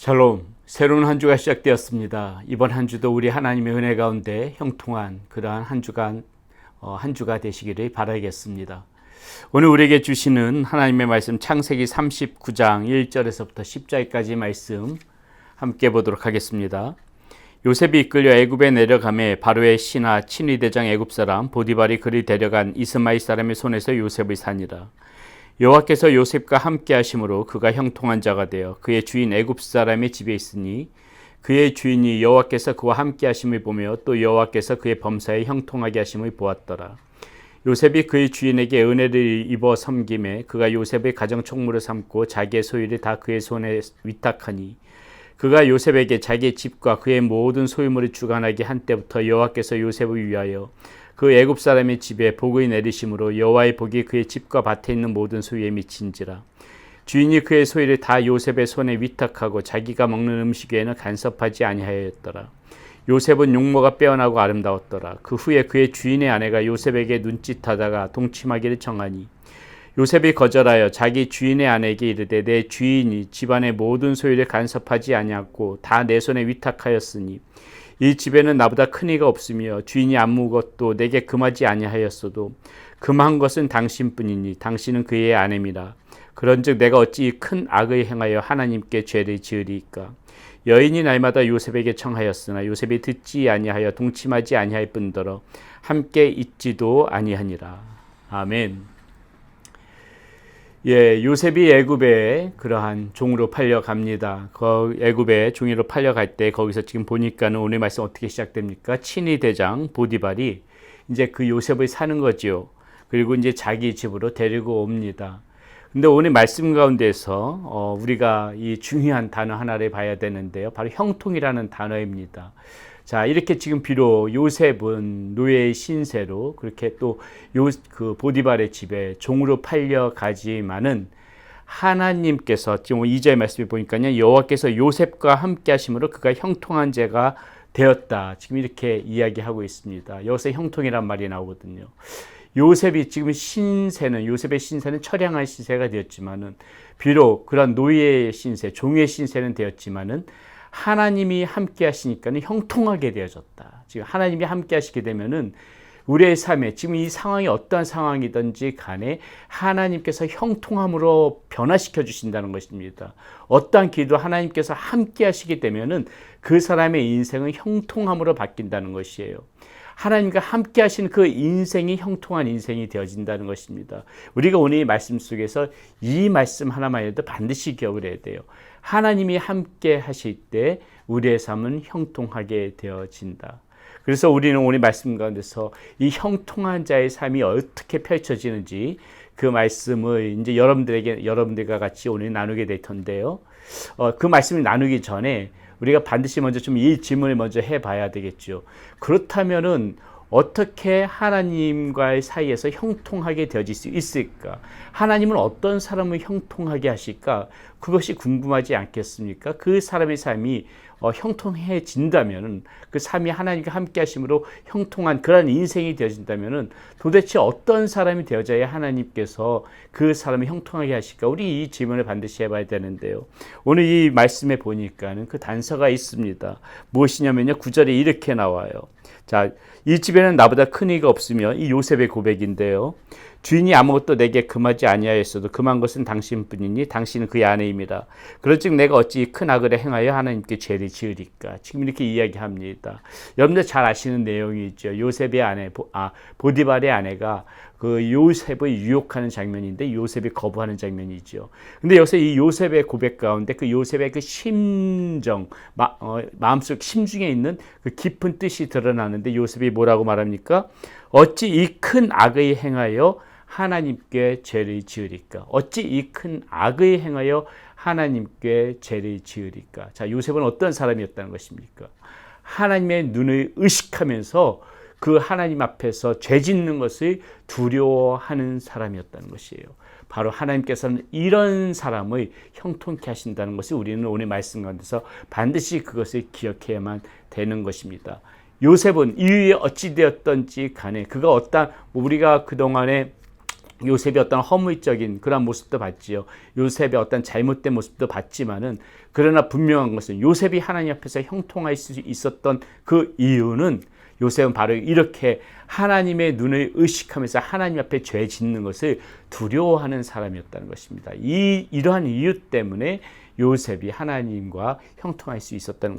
샬롬. 새로운 한 주가 시작되었습니다. 이번 한 주도 우리 하나님의 은혜 가운데 형통한 그러한 한 주간 어, 한 주가 되시기를 바라겠습니다. 오늘 우리에게 주시는 하나님의 말씀 창세기 39장 1절에서부터 10절까지 말씀 함께 보도록 하겠습니다. 요셉이 이끌려 애굽에 내려가매 바로의 신하 친위 대장 애굽 사람 보디발이 그를 데려간 이스마엘 사람의 손에서 요셉을 사니라. 여호와께서 요셉과 함께 하심으로 그가 형통한 자가 되어 그의 주인 애굽 사람의 집에 있으니 그의 주인이 여호와께서 그와 함께 하심을 보며 또 여호와께서 그의 범사에 형통하게 하심을 보았더라. 요셉이 그의 주인에게 은혜를 입어 섬김에 그가 요셉의 가정 총무를 삼고 자기의 소유를 다 그의 손에 위탁하니 그가 요셉에게 자기의 집과 그의 모든 소유물을 주관하게 한 때부터 여호와께서 요셉을 위하여 그 애굽 사람의 집에 복을 내리심으로 여호와의 복이 그의 집과 밭에 있는 모든 소유에 미친지라. 주인이 그의 소유를 다 요셉의 손에 위탁하고 자기가 먹는 음식 외에는 간섭하지 아니하였더라. 요셉은 용모가 빼어나고 아름다웠더라. 그 후에 그의 주인의 아내가 요셉에게 눈짓하다가 동침하기를 정하니 요셉이 거절하여 자기 주인의 아내에게 이르되 내 주인이 집안의 모든 소유를 간섭하지 아니하고 다 내 손에 위탁하였으니 이 집에는 나보다 큰 이가 없으며 주인이 아무것도 내게 금하지 아니하였어도 금한 것은 당신뿐이니 당신은 그의 아내미라. 그런즉 내가 어찌 큰 악을 행하여 하나님께 죄를 지으리까? 여인이 날마다 요셉에게 청하였으나 요셉이 듣지 아니하여 동침하지 아니할 뿐더러 함께 있지도 아니하니라. 아멘. 예, 요셉이 애굽에 그러한 종으로 팔려갑니다. 그 애굽에 종이로 팔려갈 때 거기서 지금 보니까는 오늘 말씀 어떻게 시작됩니까? 친위 대장 보디발이 이제 그 요셉을 사는 거지요. 그리고 이제 자기 집으로 데리고 옵니다. 근데 오늘 말씀 가운데서 어, 우리가 이 중요한 단어 하나를 봐야 되는데요. 바로 형통이라는 단어입니다. 자, 이렇게 지금 비록 요셉은 노예의 신세로 그렇게 또 요 그 보디발의 집에 종으로 팔려 가지만은 하나님께서 지금 2절 말씀에 보니까요. 여호와께서 요셉과 함께 하심으로 그가 형통한 자가 되었다. 지금 이렇게 이야기하고 있습니다. 여기서 형통이란 말이 나오거든요. 요셉이 지금 신세는 요셉의 신세는 처량한 신세가 되었지만은 비록 그런 노예의 신세, 종의 신세는 되었지만은 하나님이 함께 하시니까는 형통하게 되어졌다. 지금 하나님이 함께 하시게 되면은 우리의 삶에 지금 이 상황이 어떠한 상황이든지 간에 하나님께서 형통함으로 변화시켜 주신다는 것입니다. 어떠한 기도 하나님께서 함께 하시게 되면은 그 사람의 인생은 형통함으로 바뀐다는 것이에요. 하나님과 함께 하신 그 인생이 형통한 인생이 되어진다는 것입니다. 우리가 오늘 이 말씀 속에서 이 말씀 하나만 해도 반드시 기억을 해야 돼요. 하나님이 함께 하실 때 우리의 삶은 형통하게 되어진다. 그래서 우리는 오늘 말씀 가운데서 이 형통한 자의 삶이 어떻게 펼쳐지는지 그 말씀을 이제 여러분들에게 여러분들과 같이 오늘 나누게 될 텐데요. 어, 그 말씀을 나누기 전에 우리가 반드시 먼저 좀 이 질문을 먼저 해봐야 되겠죠. 그렇다면은 어떻게 하나님과의 사이에서 형통하게 되어질 수 있을까? 하나님은 어떤 사람을 형통하게 하실까? 그것이 궁금하지 않겠습니까? 그 사람의 삶이 어, 형통해진다면, 그 삶이 하나님과 함께 하심으로 형통한 그런 인생이 되어진다면, 도대체 어떤 사람이 되어져야 하나님께서 그 사람을 형통하게 하실까? 우리 이 질문을 반드시 해봐야 되는데요. 오늘 이 말씀에 보니까는 그 단서가 있습니다. 무엇이냐면요. 구절에 이렇게 나와요. 자, 이 집에는 나보다 큰 이가 없으며 이 요셉의 고백인데요. 주인이 아무것도 내게 금하지 아니하였어도 금한 것은 당신뿐이니 당신은 그의 아내입니다. 그런즉 내가 어찌 큰 악을 행하여 하나님께 죄를 지으리까? 지금 이렇게 이야기합니다. 여러분들 잘 아시는 내용이죠. 요셉의 아내, 아 보디발의 아내가 그 요셉을 유혹하는 장면인데 요셉이 거부하는 장면이죠. 근데 여기서 이 요셉의 고백 가운데 그 요셉의 그 심정, 마, 어, 마음속 심중에 있는 그 깊은 뜻이 드러나는데 요셉이 뭐라고 말합니까? 어찌 이 큰 악을 행하여 하나님께 죄를 지으리까? 어찌 이 큰 악을 행하여 하나님께 죄를 지으리까? 자, 요셉은 어떤 사람이었다는 것입니까? 하나님의 눈을 의식하면서 그 하나님 앞에서 죄 짓는 것을 두려워하는 사람이었다는 것이에요. 바로 하나님께서는 이런 사람을 형통케 하신다는 것을 우리는 오늘 말씀 가운데서 반드시 그것을 기억해야만 되는 것입니다. 요셉은 이유에 어찌 되었던지 간에 그가 어떤 우리가 그동안에 요셉이 어떤 허무적인 그런 모습도 봤지요. 요셉의 어떤 잘못된 모습도 봤지만은 그러나 분명한 것은 요셉이 하나님 앞에서 형통할 수 있었던 그 이유는 요셉은 바로 이렇게 하나님의 눈을 의식하면서 하나님 앞에 죄 짓는 것을 두려워하는 사람이었다는 것입니다. 이 이러한 이유 때문에 요셉이 하나님과 형통할 수 있었다는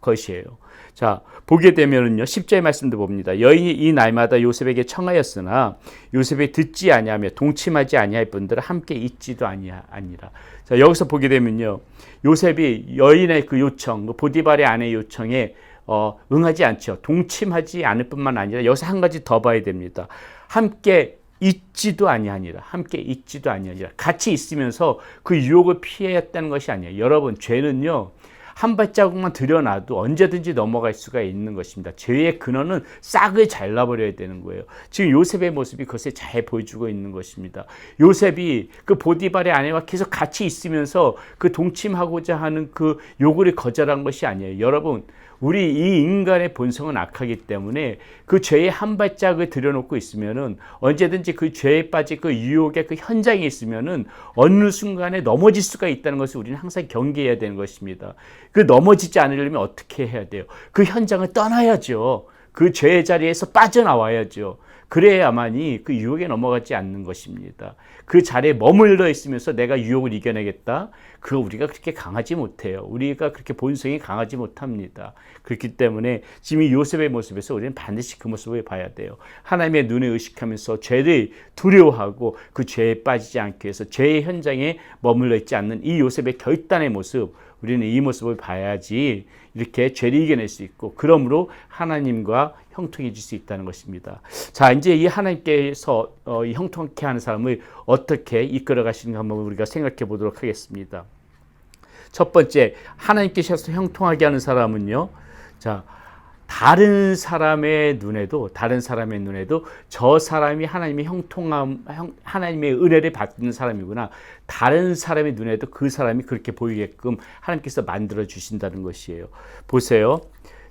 것이에요. 자, 보게 되면은요. 10절 말씀도 봅니다. 여인이 이 날마다 요셉에게 청하였으나 요셉이 듣지 아니하며 동침하지 아니할 분들은 함께 있지도 아니하, 아니라. 자, 여기서 보게 되면요. 요셉이 여인의 그 요청, 그 보디발의 아내 요청에 어, 응하지 않죠. 동침하지 않을 뿐만 아니라 여기서 한 가지 더 봐야 됩니다. 함께 있지도 아니하니라. 함께 있지도 아니하니라. 같이 있으면서 그 유혹을 피했다는 것이 아니에요. 여러분, 죄는요. 한 발자국만 들여놔도 언제든지 넘어갈 수가 있는 것입니다. 죄의 근원은 싹을 잘라버려야 되는 거예요. 지금 요셉의 모습이 그것을 잘 보여주고 있는 것입니다. 요셉이 그 보디발의 아내와 계속 같이 있으면서 그 동침하고자 하는 그 요구를 거절한 것이 아니에요. 여러분, 우리 이 인간의 본성은 악하기 때문에 그 죄의 한 발짝을 들여놓고 있으면은 언제든지 그 죄에 빠진 그 유혹의 그 현장에 있으면은 어느 순간에 넘어질 수가 있다는 것을 우리는 항상 경계해야 되는 것입니다. 그 넘어지지 않으려면 어떻게 해야 돼요? 그 현장을 떠나야죠. 그 죄의 자리에서 빠져나와야죠. 그래야만이 그 유혹에 넘어가지 않는 것입니다. 그 자리에 머물러 있으면서 내가 유혹을 이겨내겠다. 그 우리가 그렇게 강하지 못해요. 우리가 그렇게 본성이 강하지 못합니다. 그렇기 때문에 지금 이 요셉의 모습에서 우리는 반드시 그 모습을 봐야 돼요. 하나님의 눈을 의식하면서 죄를 두려워하고 그 죄에 빠지지 않기 위해서 죄의 현장에 머물러 있지 않는 이 요셉의 결단의 모습, 우리는 이 모습을 봐야지 이렇게 죄를 이겨낼 수 있고 그러므로 하나님과 형통해질 수 있다는 것입니다. 자, 이제 이 하나님께서 어, 이 형통케 하는 사람을 어떻게 이끌어 가시는가 한번 우리가 생각해 보도록 하겠습니다. 첫 번째, 하나님께서 형통하게 하는 사람은요. 자, 다른 사람의 눈에도 다른 사람의 눈에도 저 사람이 하나님의 형통함 하나님의 은혜를 받는 사람이구나 다른 사람의 눈에도 그 사람이 그렇게 보이게끔 하나님께서 만들어 주신다는 것이에요. 보세요.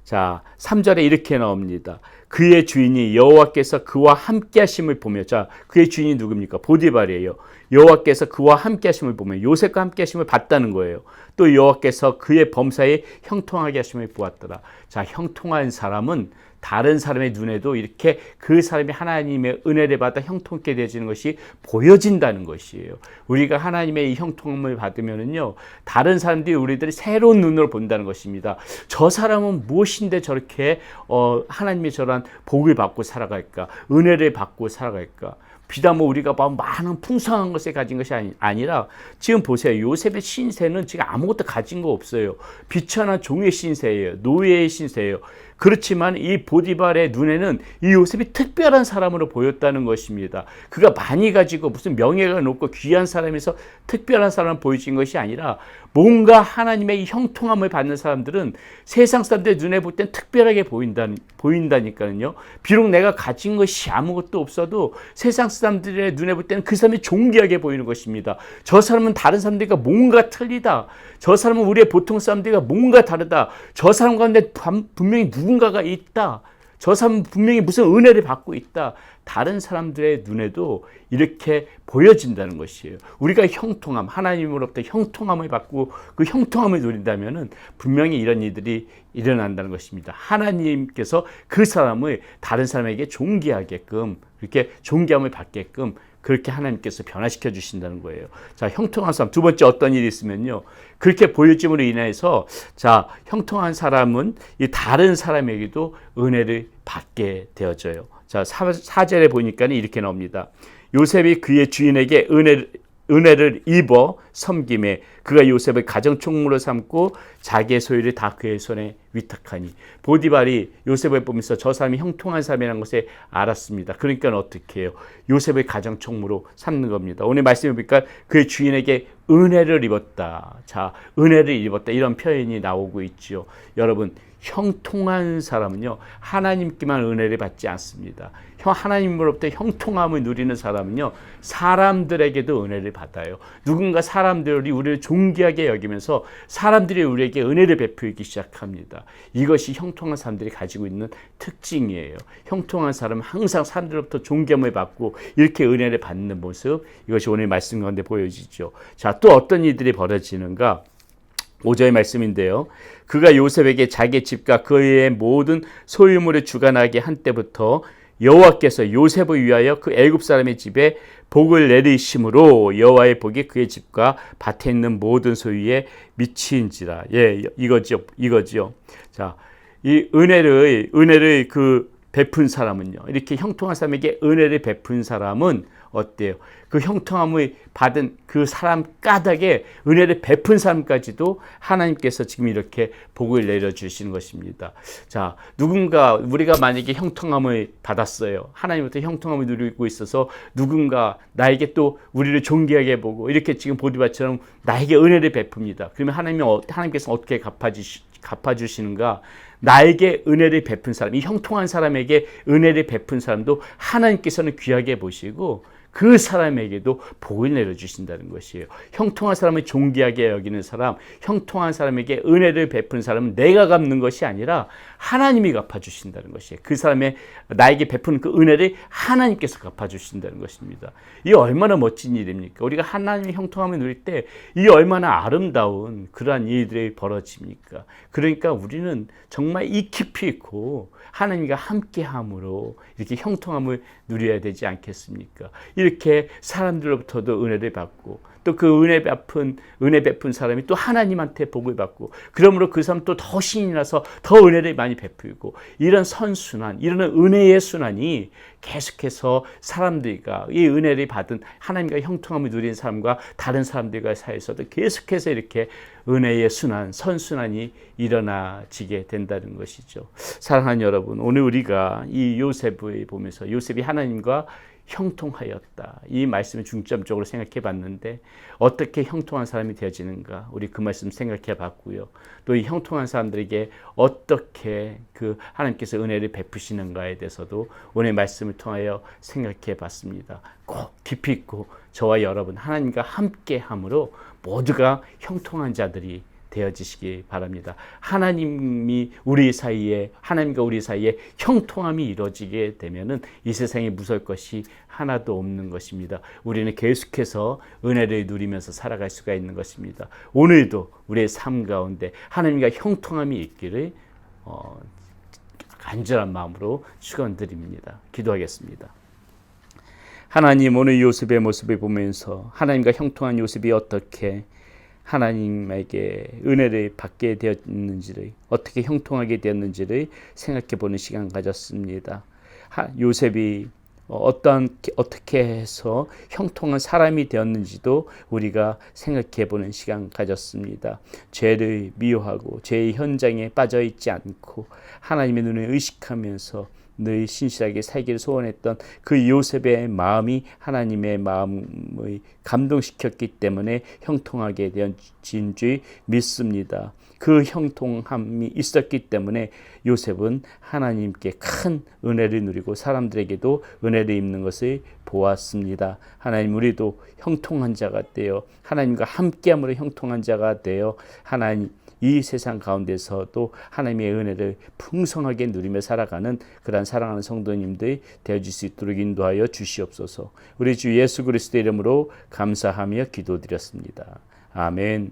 자, 3절에 이렇게 나옵니다. 그의 주인이 여호와께서 그와 함께 하심을 보며 자, 그의 주인이 누굽니까? 보디발이에요. 여호와께서 그와 함께 하심을 보며 요셉과 함께 하심을 봤다는 거예요. 또 여호와께서 그의 범사에 형통하게 하심을 보았더라. 자, 형통한 사람은 다른 사람의 눈에도 이렇게 그 사람이 하나님의 은혜를 받아 형통케 되어지는 것이 보여진다는 것이에요. 우리가 하나님의 이 형통함을 받으면은요, 다른 사람들이 우리들이 새로운 눈으로 본다는 것입니다. 저 사람은 무엇인데 저렇게 어, 하나님의 저러한 복을 받고 살아갈까, 은혜를 받고 살아갈까? 비단 뭐 우리가 봐 많은 풍성한 것에 가진 것이 아니, 아니 라 지금 보세요. 요셉의 신세는 지금 아무것도 가진 거 없어요. 비천한 종의 신세예요. 노예의 신세예요. 그렇지만 이 보디발의 눈에는 이 요셉이 특별한 사람으로 보였다는 것입니다. 그가 많이 가지고 무슨 명예가 높고 귀한 사람에서 특별한 사람 보여진 것이 아니라 뭔가 하나님의 형통함을 받는 사람들은 세상 사람들 눈에 볼 땐 특별하게 보인다, 보인다니까요. 비록 내가 가진 것이 아무것도 없어도 세상 사람들의 눈에 볼 때는 그 사람이 존귀하게 보이는 것입니다. 저 사람은 다른 사람들과 뭔가 틀리다. 저 사람은 우리의 보통 사람들과 뭔가 다르다. 저 사람 가운데 분명히 누 군가가 있다. 저 사람은 분명히 무슨 은혜를 받고 있다. 다른 사람들의 눈에도 이렇게 보여진다는 것이에요. 우리가 형통함, 하나님으로부터 형통함을 받고 그 형통함을 누린다면 분명히 이런 일들이 일어난다는 것입니다. 하나님께서 그 사람을 다른 사람에게 존귀하게끔, 이렇게 존귀함을 받게끔 그렇게 하나님께서 변화시켜 주신다는 거예요. 자, 형통한 사람. 두 번째 어떤 일이 있으면요. 그렇게 보여짐으로 인해서 자, 형통한 사람은 이 다른 사람에게도 은혜를 받게 되어져요. 자, 사, 절에 보니까 이렇게 나옵니다. 요셉이 그의 주인에게 은혜를 은혜를 입어 섬김에 그가 요셉을 가정 총무로 삼고 자기의 소유를 다 그의 손에 위탁하니 보디발이 요셉을 보면서 저 사람이 형통한 사람이라는 것을 알았습니다. 그러니까 어떻게 해요? 요셉을 가정 총무로 삼는 겁니다. 오늘 말씀해 보니까 그의 주인에게 은혜를 입었다. 자, 은혜를 입었다. 이런 표현이 나오고 있죠. 여러분, 형통한 사람은요 하나님께만 은혜를 받지 않습니다. 형 하나님으로부터 형통함을 누리는 사람은요 사람들에게도 은혜를 받아요. 누군가 사람들이 우리를 존귀하게 여기면서 사람들이 우리에게 은혜를 베풀기 시작합니다. 이것이 형통한 사람들이 가지고 있는 특징이에요. 형통한 사람은 항상 사람들로부터 존경을 받고 이렇게 은혜를 받는 모습 이것이 오늘 말씀 가운데 보여지죠. 자, 또 어떤 일들이 벌어지는가? 5절의 말씀인데요. 그가 요셉에게 자기 집과 그의 모든 소유물을 주관하게 한 때부터 여호와께서 요셉을 위하여 그 애굽 사람의 집에 복을 내리심으로 여호와의 복이 그의 집과 밭에 있는 모든 소유에 미치인지라. 예, 이거죠. 이거죠. 자, 이 은혜를 은혜를 그 베푼 사람은요. 이렇게 형통한 사람에게 은혜를 베푼 사람은 어때요? 그 형통함을 받은 그 사람 까닭에 은혜를 베푼 사람까지도 하나님께서 지금 이렇게 복을 내려주시는 것입니다. 자, 누군가 우리가 만약에 형통함을 받았어요. 하나님부터 형통함을 누리고 있어서 누군가 나에게 또 우리를 존귀하게 보고 이렇게 지금 보디바처럼 나에게 은혜를 베풉니다. 그러면 하나님이 어, 하나님께서 어떻게 갚아주시, 갚아주시는가? 나에게 은혜를 베푼 사람, 이 형통한 사람에게 은혜를 베푼 사람도 하나님께서는 귀하게 보시고 그 사람에게도 복을 내려주신다는 것이에요. 형통한 사람을 존귀하게 여기는 사람, 형통한 사람에게 은혜를 베푼 사람은 내가 갚는 것이 아니라 하나님이 갚아주신다는 것이에요. 그 사람의 나에게 베푸는 그 은혜를 하나님께서 갚아주신다는 것입니다. 이 얼마나 멋진 일입니까? 우리가 하나님의 형통함을 누릴 때 이 얼마나 아름다운 그러한 일들이 벌어집니까? 그러니까 우리는 정말 이 깊이 있고 하나님과 함께함으로 이렇게 형통함을 누려야 되지 않겠습니까? 이렇게 사람들로부터도 은혜를 받고 또 그 은혜 베푼 은혜 베푼 사람이 또 하나님한테 복을 받고 그러므로 그 사람 또 더 신이 나서 더 은혜를 많이 베풀고 이런 선순환 이런 은혜의 순환이 계속해서 사람들과 이 은혜를 받은 하나님과 형통함을 누린 사람과 다른 사람들과 사이에서도 계속해서 이렇게 은혜의 순환 선순환이 일어나지게 된다는 것이죠. 사랑하는 여러분 오늘 우리가 이 요셉을 보면서 요셉이 하나님과 형통하였다. 이 말씀을 중점적으로 생각해 봤는데 어떻게 형통한 사람이 되어지는가? 우리 그 말씀 생각해 봤고요. 또 이 형통한 사람들에게 어떻게 그 하나님께서 은혜를 베푸시는가에 대해서도 오늘 말씀을 통하여 생각해 봤습니다. 꼭 깊이 있고 저와 여러분 하나님과 함께 함으로 모두가 형통한 자들이 되어지시기 바랍니다. 하나님이 우리 사이에 하나님과 우리 사이에 형통함이 이루어지게 되면은 이 세상에 무서울 것이 하나도 없는 것입니다. 우리는 계속해서 은혜를 누리면서 살아갈 수가 있는 것입니다. 오늘도 우리의 삶 가운데 하나님과 형통함이 있기를 어, 간절한 마음으로 축원드립니다. 기도하겠습니다. 하나님 오늘 요셉의 모습을 보면서 하나님과 형통한 요셉이 어떻게 하나님에게 은혜를 받게 되었는지를 어떻게 형통하게 되었는지를 생각해 보는 시간 가졌습니다. 요셉이 어떤 어떻게 해서 형통한 사람이 되었는지도 우리가 생각해 보는 시간 가졌습니다. 죄를 미워하고 죄의 현장에 빠져 있지 않고 하나님의 눈을 의식하면서 늘 신실하게 살기를 소원했던 그 요셉의 마음이 하나님의 마음을 감동시켰기 때문에 형통하게 되어진 줄 믿습니다. 그 형통함이 있었기 때문에 요셉은 하나님께 큰 은혜를 누리고 사람들에게도 은혜를 입는 것을 보았습니다. 하나님 우리도 형통한 자가 되어 하나님과 함께함으로 형통한 자가 되어 하나님 이 세상 가운데서도 하나님의 은혜를 풍성하게 누리며 살아가는 그러한 사랑하는 성도님들이 되어질 수 있도록 인도하여 주시옵소서. 우리 주 예수 그리스도 이름으로 감사하며 기도드렸습니다. 아멘.